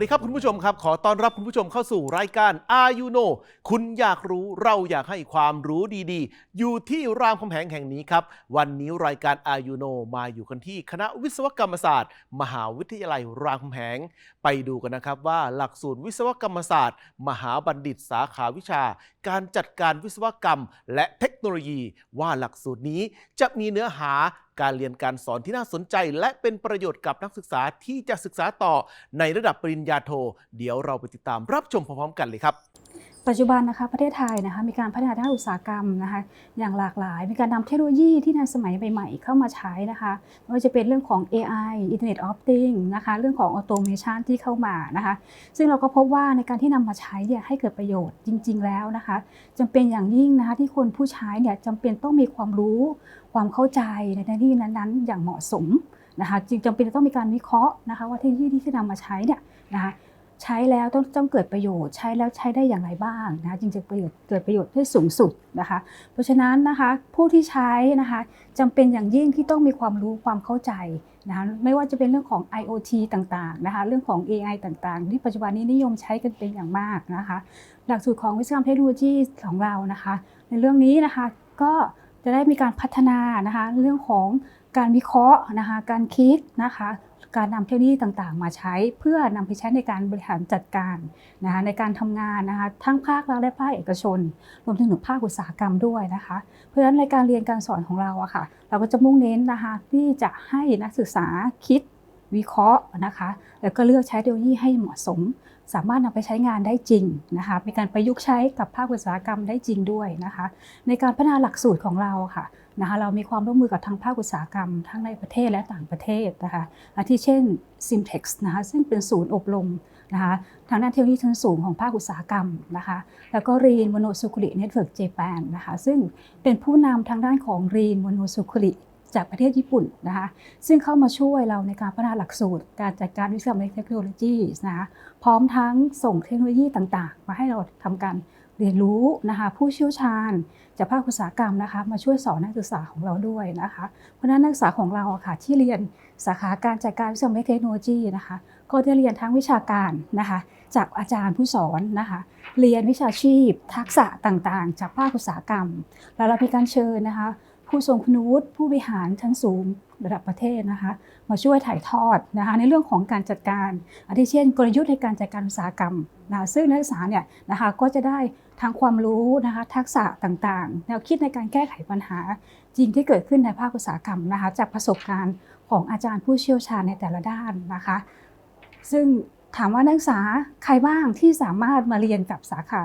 วัสดีครับคุณผู้ชมครับ ขอต้อนรับคุณผู้ชมเข้าสู่รายการ Are You Know คุณอยากรู้เราอยากให้ความรู้ดีๆ อยู่ที่รามคำแหงแห่งนี้ครับ วันนี้รายการ Are You Know มาอยู่กันที่คณะวิศวกรรมศาสตร์ มหาวิทยาลัยรามคำแหง ไปดูกันนะครับว่าหลักสูตรวิศวกรรมศาสตร์ มหาบัณฑิตสาขาวิชา การจัดการวิศวกรรม และเทคโนโลยี ว่าหลักสูตรนี้จะมีเนื้อหา การเรียนการสอนที่น่าสนใจ และเป็นประโยชน์กับนักศึกษาที่จะศึกษาต่อในระดับปริญญาโท เดี๋ยวเราไปติดตามรับชมพร้อมๆกันเลยครับ ปัจจุบันนะคะประเทศไทยนะคะมีการพัฒนาด้านอุตสาหกรรมนะคะอย่างหลากหลาย มีการนำเทคโนโลยีที่ทันสมัยใหม่ๆ เข้ามาใช้นะคะไม่ว่าจะเป็นเรื่องของ AI Internet of Things นะคะเรื่องของ Automation ที่เข้ามานะคะซึ่งเราก็พบว่าในการที่นำมาใช้เนี่ยให้เกิดประโยชน์จริง ๆ แล้วนะคะจำเป็นอย่างยิ่งนะคะที่คนผู้ใช้เนี่ยจำเป็นต้องมีความรู้ความเข้าใจในหน้าที่นั้นๆ อย่างเหมาะสมนะคะจึงจำเป็นต้องมีการวิเคราะห์นะคะว่าเทคโนโลยีที่จะนำมาใช้เนี่ยนะคะ ใช้แล้วต้องต้องเกิดประโยชน์ ใช้แล้วใช้ได้อย่างไรบ้างนะคะจึงจะประโยชน์เกิดประโยชน์ได้สูงสุดนะคะ เพราะฉะนั้นนะคะผู้ที่ใช้นะคะจำเป็นอย่างยิ่งที่ต้องมีความรู้ความเข้าใจนะคะไม่ว่าจะเป็นเรื่องของ IoT ต่างๆนะคะเรื่องของ AI ต่างๆ ที่ปัจจุบันนี้นิยมใช้กันเป็นอย่างมากนะคะ หลักสูตรของวิศวกรรมเทคโนโลยีของเรานะคะ ในเรื่องนี้นะคะก็จะได้มีการพัฒนานะคะเรื่องของการวิเคราะห์นะคะการคิดนะคะ การนำเทคโนโลยีต่างๆ มาใช้เพื่อนำไปใช้ในการบริหารจัดการนะคะในการทำงานนะคะทั้งภาครัฐและภาคเอกชน รวมถึงถึงภาคอุตสาหกรรมด้วยนะคะ เพราะฉะนั้นในการเรียนการสอนของเราอะค่ะ เราก็จะมุ่งเน้นนะคะที่จะให้นักศึกษาคิดวิเคราะห์นะคะ แล้วก็เลือกใช้เทคโนโลยีให้เหมาะสม สามารถนำไปใช้งานได้จริงนะคะมีการประยุกต์ใช้กับภาคอุตสาหกรรมได้จริงด้วยนะคะ ในการพัฒนาหลักสูตรของเราค่ะนะคะเรามีความร่วมมือกับทางภาคอุตสาหกรรม ทั้งในประเทศและต่างประเทศนะคะอาทิเช่น Simtex นะคะซึ่งเป็นศูนย์อบรมนะคะทางด้านเทคโนโลยีชั้นสูงของภาคอุตสาหกรรมนะคะแล้วก็ Rin m o n o s u k u r i Network Japan นนะคะซึ่งเป็นผู้นำทางด้านของ Rin m o n o s u k u r i จากประเทศญี่ปุ่นนะคะซึ่งเข้ามาช่วยเราในการพัฒนาหลักสูตร การจัดการวิศวกรรมเทคโนโลยีนะคะพร้อมทั้งส่งเทคโนโลยีต่างๆ มาให้เราทำการเรียนรู้นะคะผู้เชี่ยวชาญจากภาคอุตสาหกรรมนะคะมาช่วยสอนนักศึกษาของเราด้วยนะคะเพราะนั้นนักศึกษาของเราค่ะที่เรียนสาขาการจัดการวิศวกรรมเทคโนโลยีนะคะก็จะเรียนทั้งวิชาการนะคะจากอาจารย์ผู้สอนนะคะเรียนวิชาชีพ ทักษะต่างๆ จากภาคอุตสาหกรรม แล้วเรามีการเชิญนะคะ ผู้ทรงคุณวุฒิผู้บริหารชั้นสูงระดับประเทศนะคะ มาช่วยถ่ายทอดนะคะในเรื่องของการจัดการอาทิเช่น กลยุทธ์ในการจัดการอุตสาหกรรมนะคะซึ่งนักศึกษาเนี่ยนะคะก็จะได้ทั้งความรู้นะคะทักษะต่างๆ แนวคิดในการแก้ไขปัญหาจริงที่เกิดขึ้นในภาคอุตสาหกรรมนะคะจากประสบการณ์ของอาจารย์ผู้เชี่ยวชาญในแต่ละด้านนะคะ ซึ่งถามว่านักศึกษาใครบ้างที่สามารถมาเรียนกับสาขา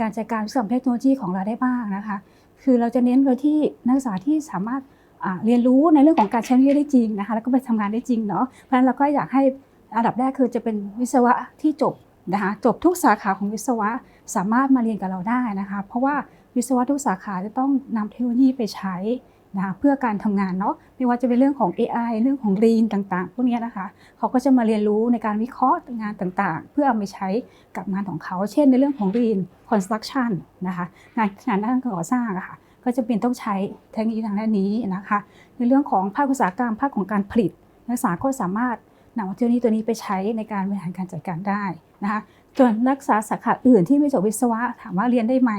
การจัดการวิศวกรรมเทคโนโลยีของเราได้บ้างนะคะ คือเราจะเน้นไปที่นักศึกษาที่สามารถเรียนรู้ในเรื่องของการใช้เทคโนโลยีได้จริงนะคะแล้วก็ไปทำงานได้จริงเนาะเพราะฉะนั้นเราก็อยากให้อันดับแรกคือจะเป็นวิศวะที่จบนะคะจบทุกสาขาของวิศวะสามารถมาเรียนกับเราได้นะคะ เพราะว่าวิศวะทุกสาขาจะต้องนำเทคโนโลยีไปใช้ นะคะเพื่อการทำงานเนาะไม่ว่าจะเป็นเรื่องของ AI เรื่องของ Lean ต่างๆ พวกนี้นะคะเขาก็จะมาเรียนรู้ในการวิเคราะห์งานต่างๆ เพื่อเอาไปใช้กับงานของเขา เช่นในเรื่องของ Lean Construction นะคะงานงานด้านก่อสร้างอะค่ะก็จะเป็นต้องใช้เทคโนโลยีทางด้านนี้นะคะ ในเรื่องของภาคอุตสาหกรรมภาคของการผลิต นักศึกษาก็สามารถนำเทคโนโลยีตัวนี้ไปใช้ในการบริหารการจัดการได้นะคะส่วนนักศึกษาสาขาอื่นที่ไม่จบวิศวะถามว่าเรียนได้ไหม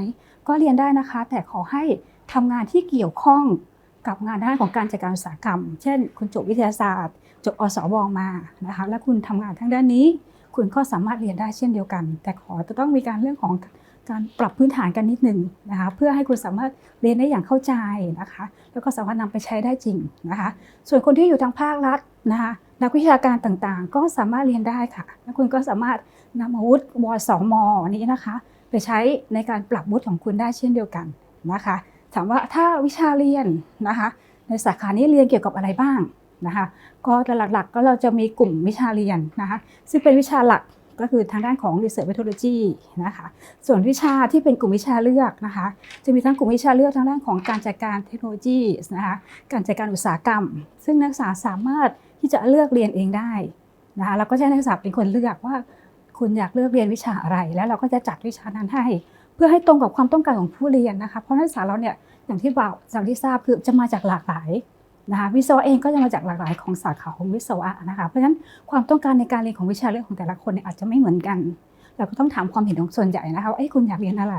ก็เรียนได้นะคะ แต่ขอให้ทำงานที่เกี่ยวข้อง กับงานด้านของการจัดการอุตสาหกรรม เช่น คุณจบวิทยาศาสตร์ จบอสวมานะคะและคุณทำงานทางด้านนี้ คุณก็สามารถเรียนได้เช่นเดียวกัน แต่ขอจะต้องมีการเรื่องของการปรับพื้นฐานกันนิดหนึ่งนะคะเพื่อให้คุณสามารถเรียนได้อย่างเข้าใจนะคะแล้วก็สามารถนำไปใช้ได้จริงนะคะส่วนคนที่อยู่ทางภาครัฐนะคะนักวิชาการต่างๆ ก็สามารถเรียนได้ค่ะและคุณก็สามารถนำอาวุธวสมนี้นะคะ ไปใช้ในการปรับวุฒิของคุณได้เช่นเดียวกันนะคะ ถามว่าถ้าวิชาเรียนนะคะ ในสาขานี้เรียนเกี่ยวกับอะไรบ้างนะคะก็หลักๆก็เราจะมีกลุ่มวิชาเรียนนะคะซึ่งเป็นวิชาหลักก็คือทางด้านของ Research Methodology นะคะ ส่วนวิชาที่เป็นกลุ่มวิชาเลือกนะคะ จะมีทั้งกลุ่มวิชาเลือกทางด้านของการจัดการเทคโนโลยีนะคะ การจัดการอุตสาหกรรม ซึ่งนักศึกษาสามารถที่จะเลือกเรียนเองได้นะคะเราก็ให้นักศึกษาเป็นคนเลือกว่า คุณอยากเลือกเรียนวิชาอะไร แล้วเราก็จะจัดวิชานั้นให้ เพื่อให้ตรงกับความต้องการของผู้เรียนนะคะเพราะนักศึกษาเราเนี่ยอย่างที่บอกอย่างที่ทราบคือจะมาจากหลากหลายนะคะวิศวะเองก็จะมาจากหลากหลายของสาขาของวิศวะนะคะเพราะฉะนั้นความต้องการในการเรียนของวิชาเรื่องของแต่ละคนเนี่ยอาจจะไม่เหมือนกัน เราก็ต้องถามความเห็นของส่วนใหญ่นะคะว่าเอ้คุณอยากเรียนอะไร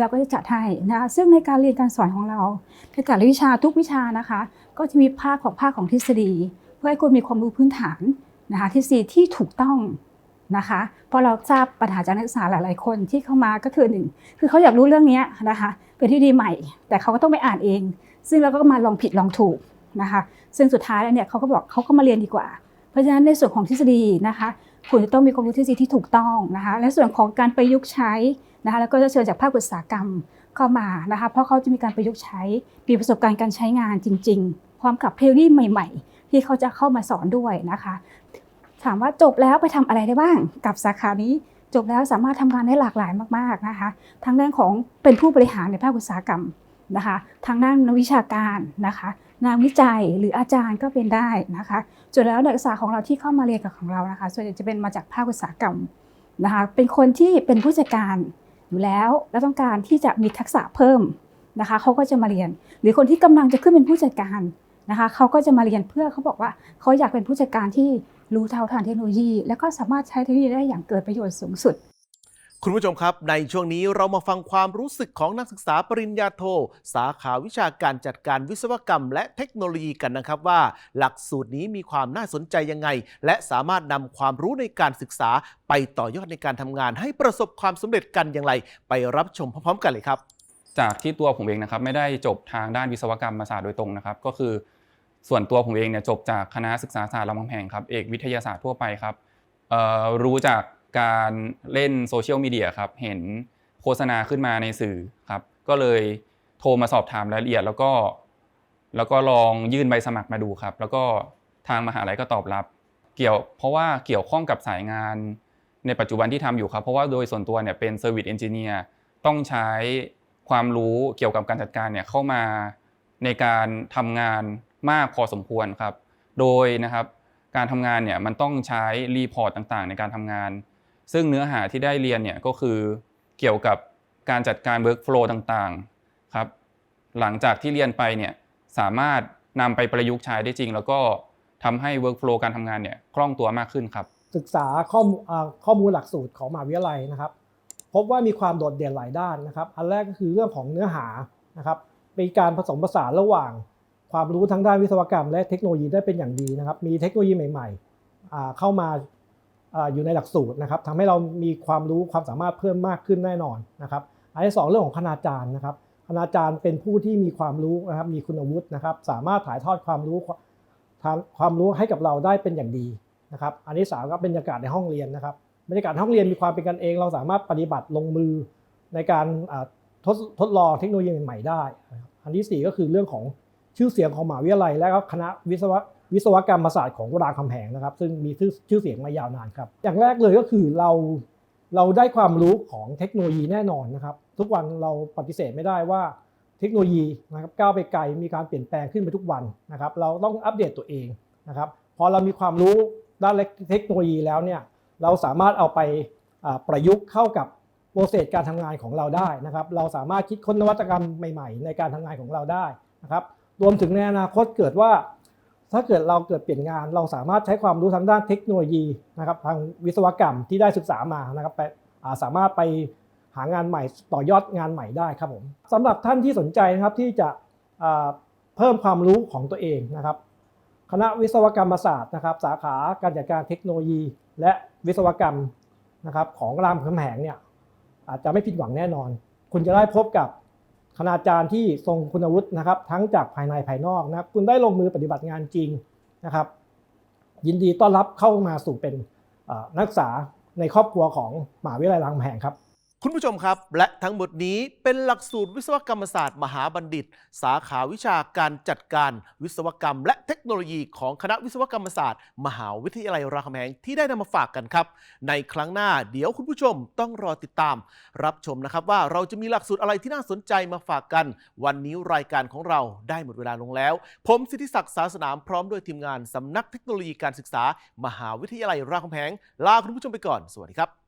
เราก็จะจัดให้นะคะซึ่งในการเรียนการสอนของเราในแต่ละวิชาทุกวิชานะคะ ก็จะมีภาคของภาคของทฤษฎี เพื่อให้คุณมีความรู้พื้นฐานนะคะทฤษฎีที่ถูกต้อง นะคะเพราะเราทราบปัญหาจากนักศึกษาหลาย ๆ คนที่เข้ามาก็คือหนึ่งคือเขาอยากรู้เรื่องนี้นะคะ เป็นที่ดีใหม่ แต่เขาก็ต้องไปอ่านเอง ซึ่งเราก็มาลองผิดลองถูกนะคะ ซึ่งสุดท้ายแล้วเนี่ยเขาก็บอกเขาก็มาเรียนดีกว่า เพราะฉะนั้นในส่วนของทฤษฎีนะคะคุณจะต้องมีความรู้ทฤษฎีที่ถูกต้องนะคะ และส่วนของการประยุกต์ใช้นะคะ แล้วก็จะเชิญจากภาคอุตสาหกรรมเข้ามานะคะ เพราะเขาจะมีการประยุกต์ใช้มีประสบการณ์การใช้งานจริงๆพร้อมกับเทคโนโลยีใหม่ ๆ ที่เขาจะเข้ามาสอนด้วยนะคะ ถามว่าจบแล้วไปทำอะไรได้บ้าง กับสาขานี้จบแล้วสามารถทำงานได้หลากหลายมากๆนะคะทั้งด้านของเป็นผู้บริหารในภาคอุตสาหกรรมนะคะทางด้านนักวิชาการนะคะงานวิจัยหรืออาจารย์ก็เป็นได้นะคะส่วนแล้วนักศึกษาของเราที่เข้ามาเรียนกับของเรานะคะ ส่วนใหญ่จะเป็นมาจากภาคอุตสาหกรรมนะคะเป็นคนที่เป็นผู้จัดการอยู่แล้วและต้องการที่จะมีทักษะเพิ่มนะคะเขาก็จะมาเรียน หรือคนที่กำลังจะขึ้นเป็นผู้จัดการนะคะเขาก็จะมาเรียนเพื่อเขาบอกว่าเขาอยากเป็นผู้จัดการที่ รู้เท่าทันเทคโนโลยี แล้วก็สามารถใช้เทคโนโลยีได้อย่างเกิดประโยชน์สูงสุด คุณผู้ชมครับ ในช่วงนี้เรามาฟังความรู้สึกของนักศึกษาปริญญาโท สาขาวิชาการจัดการวิศวกรรม และเทคโนโลยีกันนะครับว่า หลักสูตรนี้มีความน่าสนใจยังไง และสามารถนำความรู้ในการศึกษาไปต่อยอดในการทำงาน ให้ประสบความสำเร็จกันอย่างไร ไปรับชมพร้อม ๆ กันเลยครับจากที่ตัวผมเองนะครับไม่ได้จบทางด้านวิศวกรรมศาสตร์โดยตรงนะครับ ก็คือ ส่วนตัวผมเองเนี่ยจบจากคณะศึกษาศาสตร์รามคำแหงครับเอกวิทยาศาสตร์ทั่วไปครับรู้จากการเล่นโซเชียลมีเดียครับเห็นโฆษณาขึ้นมาในสื่อครับก็เลยโทรมาสอบถามรายละเอียด แล้วก็แล้วก็ลองยื่นใบสมัครมาดูครับ แล้วก็ทางมหาลัยก็ตอบรับ เกี่ยวเพราะว่าเกี่ยวข้องกับสายงานในปัจจุบันที่ทำอยู่ครับ เพราะว่าโดยส่วนตัวเนี่ยเป็นเซอร์วิสเอนจิเนียร์ต้องใช้ความรู้เกี่ยวกับการจัดการเนี่ยเข้ามาในการทำงาน มากพอสมควรครับ โดยนะครับการทำงานเนี่ยมันต้องใช้รีพอร์ตต่างๆ ในการทำงาน ซึ่งเนื้อหาที่ได้เรียนเนี่ยก็คือเกี่ยวกับการจัดการ workflow ต่างๆครับหลังจากที่เรียนไปเนี่ยสามารถนำไปประยุกต์ใช้ได้จริง แล้วก็ทำให้ workflow การทำงานเนี่ยคล่องตัวมากขึ้นครับ ศึกษาข้อมูลอ่าข้อมูลหลักสูตรของมหาวิทยาลัยนะครับ พบว่ามีความโดดเด่นหลายด้านนะครับ อันแรกก็คือเรื่องของเนื้อหานะครับเป็นการผสมผสานระหว่าง ความรู้ทั้งด้านวิศวกรรม และเทคโนโลยีได้เป็นอย่างดีนะครับ มีเทคโนโลยีใหม่ๆเข้ามาอยู่ในหลักสูตรนะครับทำให้เรามีความรู้ความสามารถเพิ่มมากขึ้นแน่นอนนะครับอันที่สองเรื่องของคณาจารย์นะครับคณาจารย์เป็นผู้ที่มีความรู้นะครับมีคุณวุฒินะครับ สามารถถ่ายทอดความรู้ทางความรู้ให้กับเราได้เป็นอย่างดีนะครับอันที่สามก็เป็นบรรยากาศในห้องเรียนนะครับบรรยากาศห้องเรียนมีความเป็นกันเอง เราสามารถปฏิบัติลงมือในการทดทดลองเทคโนโลยีใหม่ได้ อันที่สี่ก็คือเรื่องของ ชื่อเสียงของมหาวิทยาลัย และก็คณะวิศววิศวกรรมศาสตร์ของรามคำแหงนะครับ ซึ่งมีชื่อชื่อเสียงมายาวนานครับ อย่างแรกเลยก็คือเราเราได้ความรู้ของเทคโนโลยีแน่นอนนะครับ ทุกวันเราปฏิเสธไม่ได้ว่าเทคโนโลยีนะครับก้าวไปไกลมีการเปลี่ยนแปลงขึ้นไปทุกวันนะครับ เราต้องอัปเดตตัวเองนะครับพอเรามีความรู้ด้านเทคโนโลยีแล้วเนี่ยเราสามารถเอาไปประยุกต์เข้ากับโปรเซสการทำงานของเราได้นะครับ เราสามารถคิดค้นนวัตกรรมใหม่ ๆ ในการทำงานของเราได้นะครับ รวมถึงในอนาคตเกิดว่า ถ้าเกิดเราเกิดเปลี่ยนงาน เราสามารถใช้ความรู้ทางด้านเทคโนโลยีนะครับทางวิศวกรรมที่ได้ศึกษามานะครับไปาสามารถไปหางานใหม่ต่อยอดงานใหม่ได้ครับผมสำหรับท่านที่สนใจนะครับที่จะเพิ่มความรู้ของตัวเองนะครับ คณะวิศวกรรมศาสตร์นะครับ สาขาการจัดการเทคโนโลยี และวิศวกรรมนะครับของรามคำแหงเนี่ยอาจจะไม่ผิดหวังแน่นอน คุณจะได้พบกับ คณาจารย์ที่ทรงคุณวุฒินะครับ ทั้งจากภายในภายนอกนะครับ คุณได้ลงมือปฏิบัติงานจริงนะครับ ยินดีต้อนรับเข้ามาสู่เป็นนักศึกษาในครอบครัวของมหาวิทยาลัยรามแหงครับ คุณผู้ชมครับ และทั้งหมดนี้เป็นหลักสูตรวิศวกรรมศาสตร์ มหาบัณฑิต สาขาวิชาการจัดการวิศวกรรม และเทคโนโลยีของคณะวิศวกรรมศาสตร์ มหาวิทยาลัยรามคำแหงที่ได้นำมาฝากกันครับ ในครั้งหน้าเดี๋ยวคุณผู้ชมต้องรอติดตาม รับชมนะครับว่าเราจะมีหลักสูตรอะไรที่น่าสนใจมาฝากกัน วันนี้รายการของเราได้หมดเวลาลงแล้ว ผมสิทธิศักดิ์สาสนามพร้อมด้วยทีมงานสำนักเทคโนโลยีการศึกษา มหาวิทยาลัยรามคำแหงลาคุณผู้ชมไปก่อน สวัสดีครับ